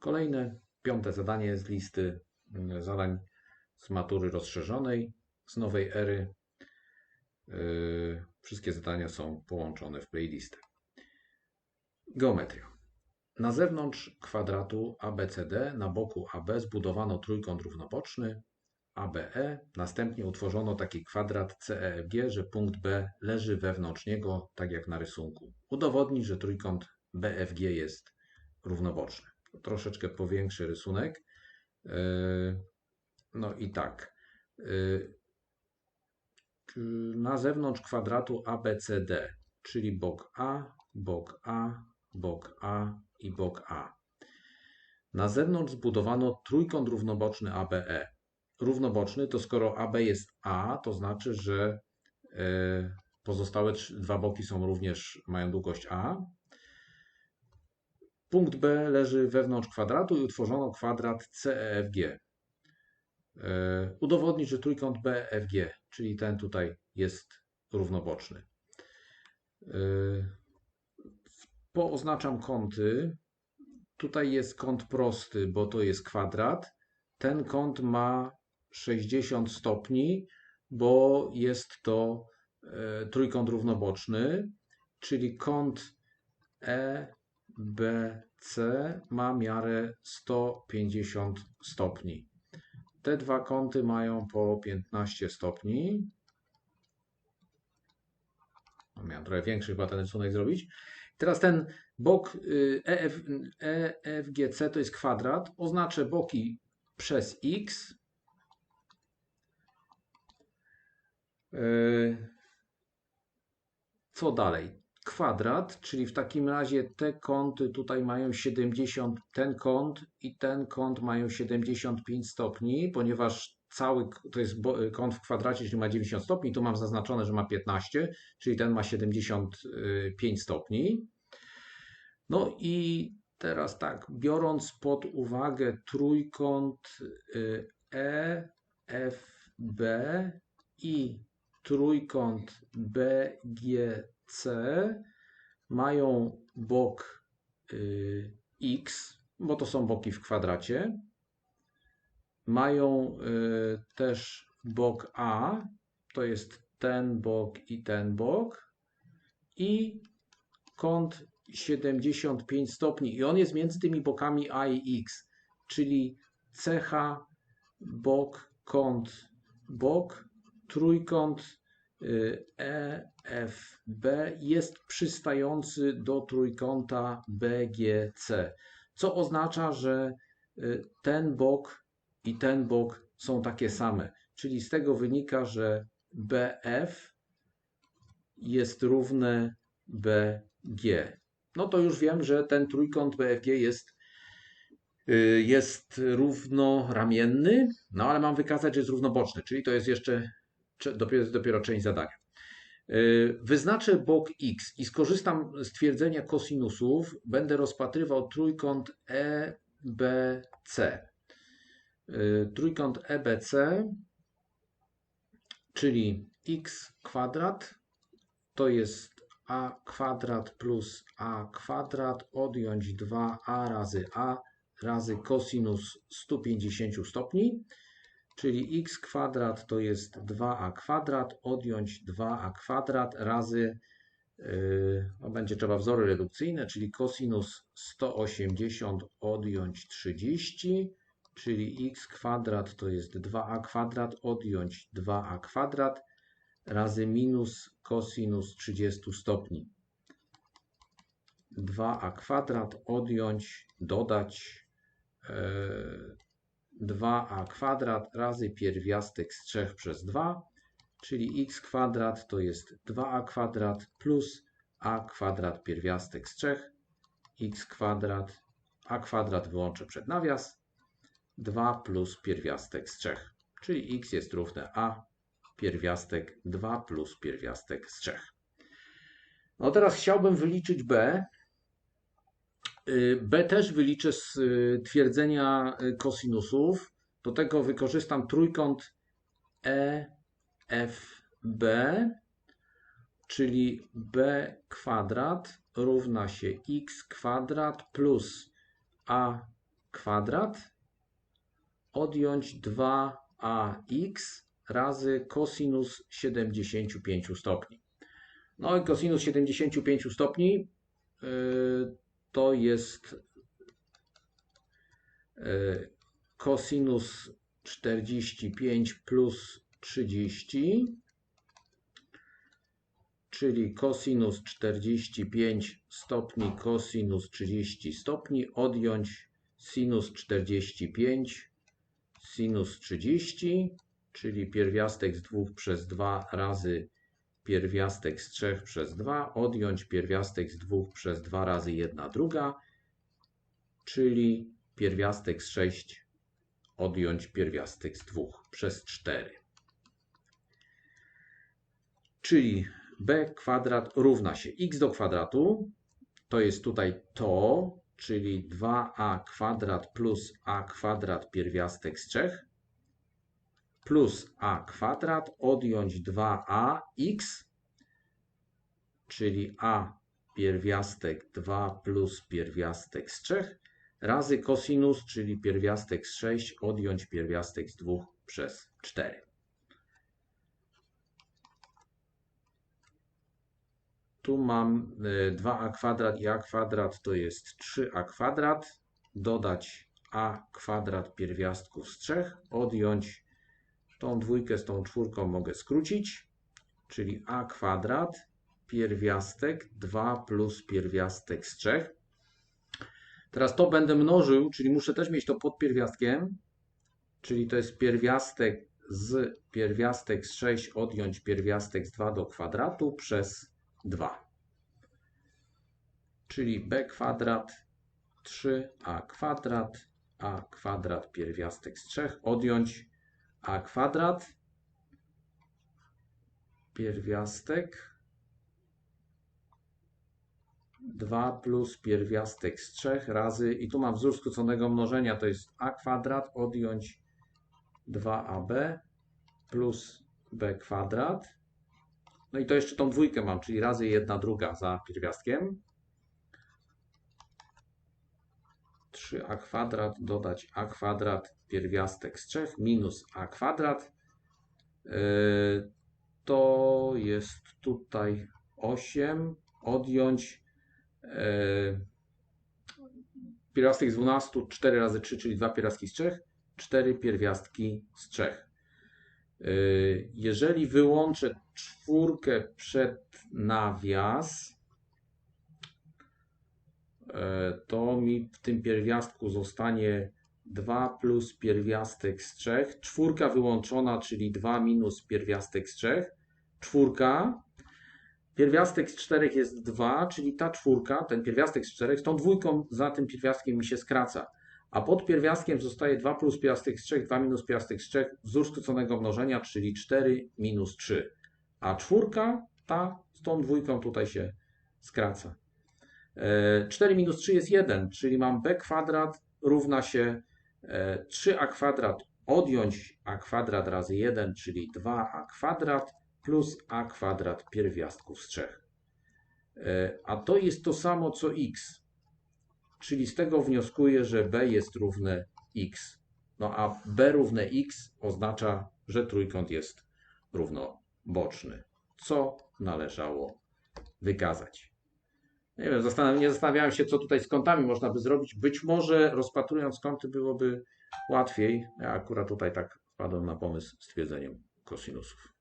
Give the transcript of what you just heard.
Kolejne, piąte zadanie z listy mm, zadań z matury rozszerzonej, z nowej ery. Yy, Wszystkie zadania są połączone w playlistę. Geometria. Na zewnątrz kwadratu ABCD na boku AB zbudowano trójkąt równoboczny ABE. Następnie utworzono taki kwadrat CEFG, że punkt B leży wewnątrz niego, tak jak na rysunku. Udowodni, że trójkąt BFG jest równoboczny. Troszeczkę powiększy rysunek. Yy, No i tak. K- Na zewnątrz kwadratu ABCD, czyli bok A, bok A, bok A i bok A. Na zewnątrz zbudowano trójkąt równoboczny ABE. Równoboczny to skoro AB jest A, to znaczy, że e, pozostałe dwa boki są również, mają długość A. Punkt B leży wewnątrz kwadratu i utworzono kwadrat CEFG. E, Udowodnić, że trójkąt BFG, czyli ten tutaj jest równoboczny. E, Pooznaczam kąty. Tutaj jest kąt prosty, bo to jest kwadrat. Ten kąt ma 60 stopni, bo jest to e, trójkąt równoboczny, czyli kąt EBC ma miarę 150 stopni. Te dwa kąty mają po 15 stopni. Miałem trochę większy chyba ten rysunek zrobić. Teraz ten bok y, EF, EFGC to jest kwadrat. Oznaczę boki przez x. Y, Co dalej? Kwadrat, czyli w takim razie te kąty tutaj mają 70, ten kąt i ten kąt mają 75 stopni, ponieważ cały to jest kąt w kwadracie, czyli ma 90 stopni, tu mam zaznaczone, że ma 15, czyli ten ma 75 stopni. No i teraz tak, biorąc pod uwagę trójkąt y, EFB i trójkąt BGC mają bok y, X, bo to są boki w kwadracie. Mają y, też bok A, to jest ten bok i ten bok. I kąt 75 stopni i on jest między tymi bokami A i X, czyli cecha, bok, kąt, bok, trójkąt EFB jest przystający do trójkąta BGC, co oznacza, że y, ten bok i ten bok są takie same. Czyli z tego wynika, że BF jest równe BG. No to już wiem, że ten trójkąt BFG jest, y, jest równoramienny, no ale mam wykazać, że jest równoboczny, czyli to jest jeszcze cze- dopiero, dopiero część zadania. Y, Wyznaczę bok x i skorzystam z twierdzenia kosinusów. Będę rozpatrywał trójkąt EBC. Y, Trójkąt EBC, czyli x kwadrat to jest a kwadrat plus a kwadrat odjąć 2a razy a razy kosinus 150 stopni, czyli x kwadrat to jest 2a kwadrat odjąć 2a kwadrat razy, yy, no będzie trzeba wzory redukcyjne, czyli kosinus 180 odjąć 30, czyli x kwadrat to jest 2a kwadrat odjąć 2a kwadrat razy minus kosinus 30 stopni. 2a kwadrat odjąć, dodać e, 2a kwadrat razy pierwiastek z 3 przez 2, czyli x kwadrat to jest 2a kwadrat plus a kwadrat pierwiastek z 3, x kwadrat, a kwadrat wyłączę przed nawias, 2 plus pierwiastek z 3, czyli x jest równe a pierwiastek 2 plus pierwiastek z 3. No teraz chciałbym wyliczyć b. Y, B też wyliczę z y, twierdzenia y, kosinusów. Do tego wykorzystam trójkąt EFB, czyli b kwadrat równa się x kwadrat plus a kwadrat odjąć 2ax razy kosinus 75 stopni. No i kosinus 75 stopni yy, to jest yy, kosinus 45 plus 30, czyli kosinus 45 stopni kosinus 30 stopni odjąć sinus 45 sinus 30, czyli pierwiastek z 2 przez 2 razy pierwiastek z 3 przez 2, odjąć pierwiastek z 2 przez 2 razy 1 druga, czyli pierwiastek z 6 odjąć pierwiastek z 2 przez 4. Czyli b kwadrat równa się x do kwadratu, to jest tutaj to, czyli 2a kwadrat plus a kwadrat pierwiastek z 3, plus a kwadrat odjąć 2ax, czyli a pierwiastek 2 plus pierwiastek z 3, razy kosinus, czyli pierwiastek z 6 odjąć pierwiastek z 2 przez 4. Tu mam 2a kwadrat i a kwadrat to jest 3a kwadrat, dodać a kwadrat pierwiastków z 3, odjąć tą dwójkę z tą czwórką mogę skrócić, czyli a kwadrat pierwiastek 2 plus pierwiastek z 3. Teraz to będę mnożył, czyli muszę też mieć to pod pierwiastkiem, czyli to jest pierwiastek z pierwiastek z 6 odjąć pierwiastek z 2 do kwadratu przez 2. Czyli b kwadrat 3a kwadrat, a kwadrat pierwiastek z 3 odjąć a kwadrat pierwiastek 2 plus pierwiastek z 3 razy, i tu mam wzór skróconego mnożenia, to jest a kwadrat odjąć 2ab plus b kwadrat. No i to jeszcze tą dwójkę mam, czyli razy 1 druga za pierwiastkiem. 3a kwadrat dodać a kwadrat pierwiastek z 3 minus a kwadrat. Yy, to jest tutaj 8 odjąć yy, pierwiastek z 12, 4 razy 3, czyli 2 pierwiastki z 3, 4 pierwiastki z 3. Yy, jeżeli wyłączę czwórkę przed nawias, to mi w tym pierwiastku zostanie 2 plus pierwiastek z 3, czwórka wyłączona, czyli 2 minus pierwiastek z 3, czwórka, pierwiastek z 4 jest 2, czyli ta czwórka, ten pierwiastek z 4, z tą dwójką za tym pierwiastkiem mi się skraca, a pod pierwiastkiem zostaje 2 plus pierwiastek z 3, 2 minus pierwiastek z 3, wzór skróconego mnożenia, czyli 4 minus 3, a czwórka, ta z tą dwójką tutaj się skraca. 4 e, minus 3 jest 1, czyli mam b kwadrat równa się 3a e, kwadrat odjąć a kwadrat razy 1, czyli 2a kwadrat plus a kwadrat pierwiastków z 3. E, a to jest to samo co x, czyli z tego wnioskuję, że b jest równe x. No a b równe x oznacza, że trójkąt jest równoboczny, co należało wykazać. Nie wiem, nie zastanawiałem się, co tutaj z kątami można by zrobić. Być może rozpatrując kąty byłoby łatwiej. Ja akurat tutaj tak wpadłem na pomysł z twierdzeniem kosinusów.